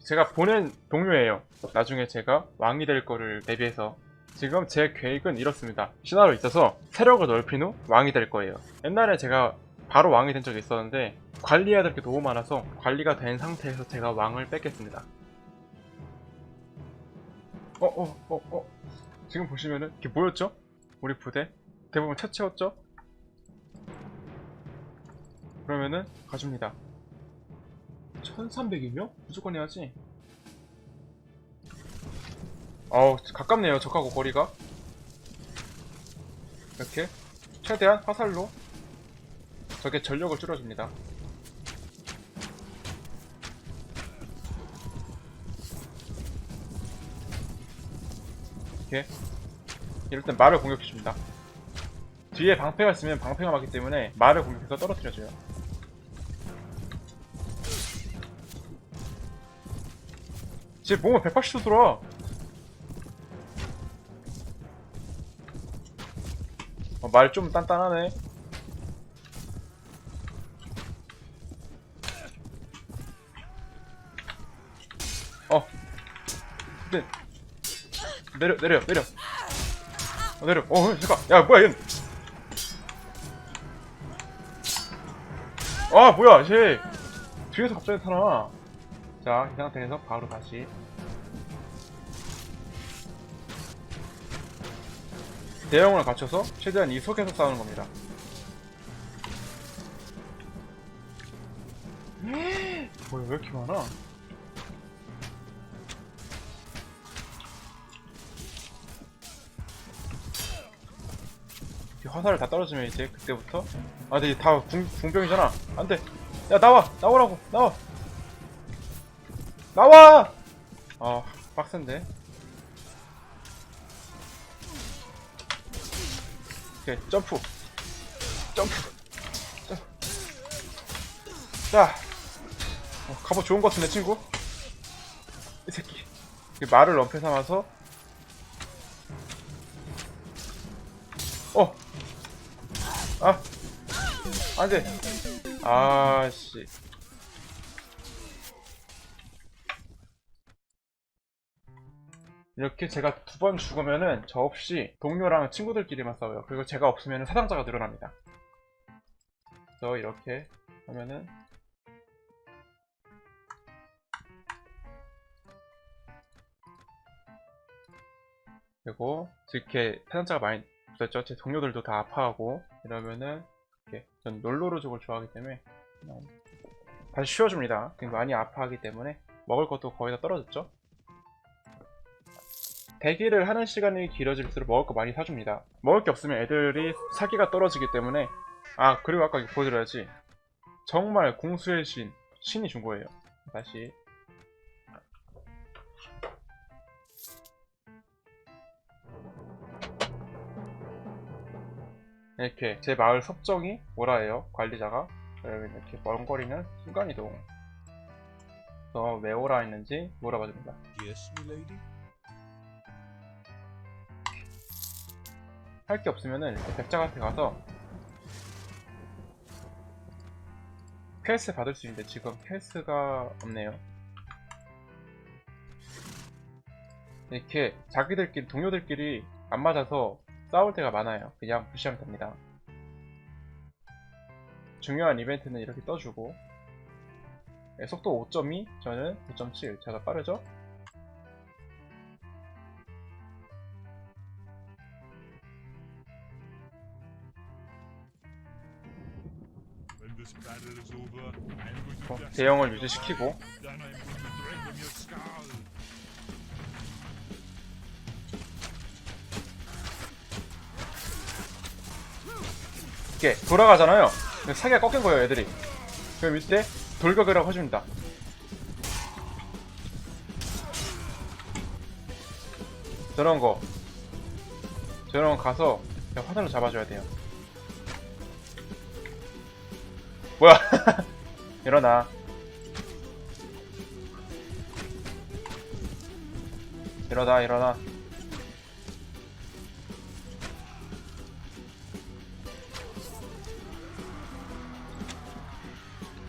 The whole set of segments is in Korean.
제가 보낸 동료예요. 나중에 제가 왕이 될 거를 대비해서 지금 제 계획은 이렇습니다. 신화로 있어서 세력을 넓힌 후 왕이 될 거예요. 옛날에 제가 바로 왕이 된 적이 있었는데 관리해야 될 게 너무 많아서 관리가 된 상태에서 제가 왕을 뺏겠습니다. 어, 어, 어, 어. 지금 보시면은 이게 뭐였죠? 우리 부대 대부분 차 채웠죠? 그러면은 가줍니다. 1300이면 무조건 해야지. 어우, 가깝네요. 적하고 거리가. 이렇게 최대한 화살로 적의 전력을 줄여줍니다. 이렇게 이럴 땐 말을 공격해줍니다. 뒤에 방패가 있으면 방패가 맞기 때문에 말을 공격해서 떨어뜨려줘요. 쟤 몸을 180도 돌아. 어, 말좀 단단하네. 어. 네. 내려, 내려, 내려. 어, 내려. 어, 잠깐. 야, 뭐야, 얘. 아, 뭐야, 쟤. 뒤에서 갑자기 타나. 자, 이 상태에서 바로 다시. 대형을 갖춰서 최대한 이 속에서 싸우는 겁니다. 뭐야, 왜 이렇게 많아? 이 화살을 다 떨어지면 이제 그때부터 아 근데 다 궁, 궁병이잖아 안돼 야 나와 나오라고 나와 나와! 아 빡센데. 오케이 점프. 점프. 점프. 자. 어, 갑옷 좋은 거 같은데 친구? 이 새끼. 이 말을 럼페 삼아서. 어. 아, 안 돼. 아, 씨. 이렇게 제가 두 번 죽으면은 저 없이 동료랑 친구들끼리만 싸워요. 그리고 제가 없으면 사상자가 늘어납니다. 그래서 이렇게 하면은 그리고 이렇게 사상자가 많이 없었죠. 제 동료들도 다 아파하고 이러면은 이렇게 전 놀로르족을 좋아하기 때문에 다시 쉬어줍니다. 그리고 많이 아파하기 때문에 먹을 것도 거의 다 떨어졌죠. 대기를 하는 시간이 길어질수록 먹을 거 많이 사줍니다. 먹을 게 없으면 애들이 사기가 떨어지기 때문에. 아 그리고 아까 보여드려야지. 정말 공수의 신 신이 준 거예요. 다시. 이렇게 제 마을 섭정이 오라 해요? 관리자가? 이렇게 먼 거리는 순간이동. 그래서 왜 오라 했는지 물어봐 줍니다. Yes, 할 게 없으면은 백작한테 가서 퀘스트 받을 수 있는데 지금 퀘스트가 없네요. 이렇게 자기들끼리 동료들끼리 안 맞아서 싸울 때가 많아요. 그냥 무시하면 됩니다. 중요한 이벤트는 이렇게 떠주고. 네, 속도 5.2 저는 9.7 제가 빠르죠? 어, 대형을 유지시키고. 이렇게 돌아가잖아요. 사기가 꺾인 거예요, 애들이. 그럼 이때 돌격이라고 해줍니다. 저런 거. 저런 거 가서 화살로 잡아줘야 돼요. 뭐야? 일어나. 일어나, 일어나.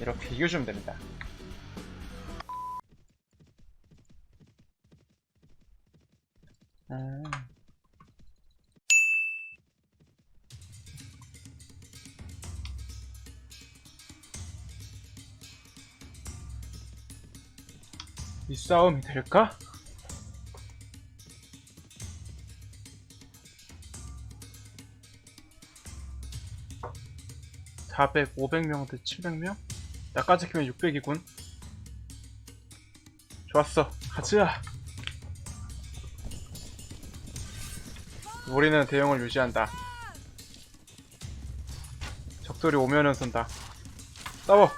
이렇게 이겨주면 됩니다. 아. 이 싸움이 될까? (400) (500명) 대 (700명) 나까지 키면 (600이군) 좋았어. 가자. 우리는 대형을 유지한다. 적들이 오면은 쏜다. 싸워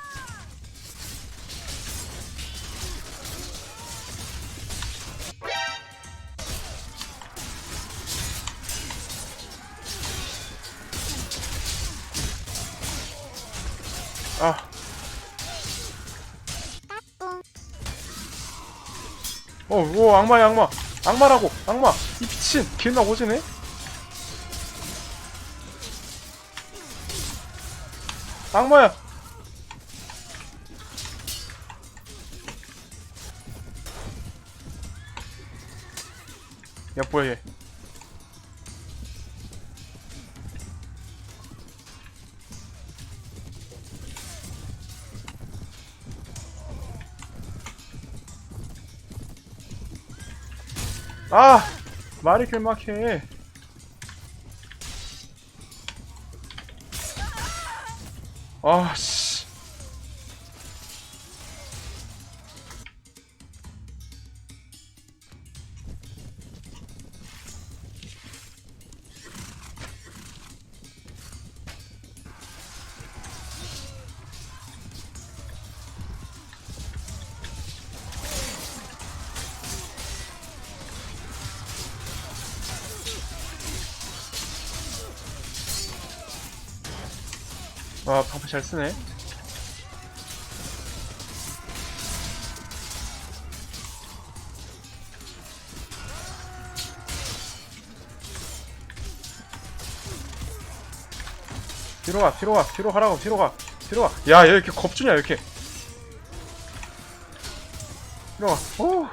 아. 어, 오, 악마야, 악마. 악마라고, 악마. 이 미친, 기나 오지네? 악마야. 야, 뭐야, 얘. 아! 말이 길막해. 아, 씨. 와, 방패 잘 쓰네. 뒤로 가, 뒤로 가, 뒤로 가라고, 뒤로 가, 뒤로 가. 야, 얘 이렇게 겁주냐, 이렇게. 뒤로 가. 오,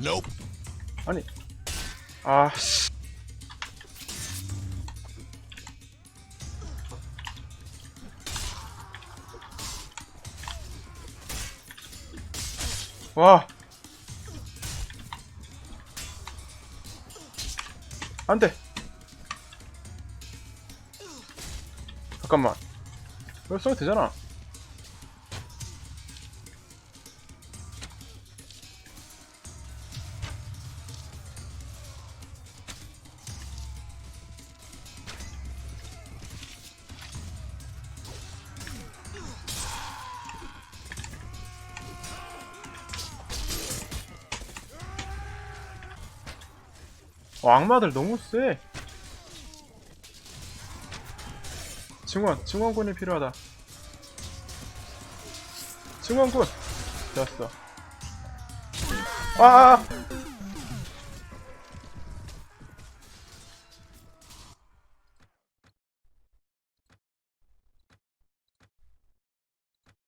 Nope. 아니. 아, 씨. 와. 안 돼. 잠깐만. 이거 써도 되잖아. 어, 악마들 너무 세. 증원, 증원군이 필요하다. 증원군! 되었어. 아! 아, 아!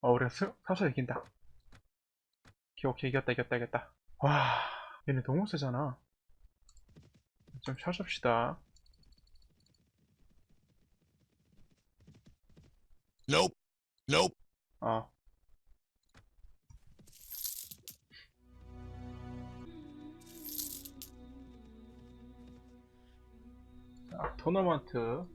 어, 우리가 스, 사서 이긴다. 오케이, 오케이, 이겼다, 이겼다, 이겼다. 와, 얘네 너무 세잖아. 좀 쉬어줍시다. Nope. Nope. 어. 자, 토너먼트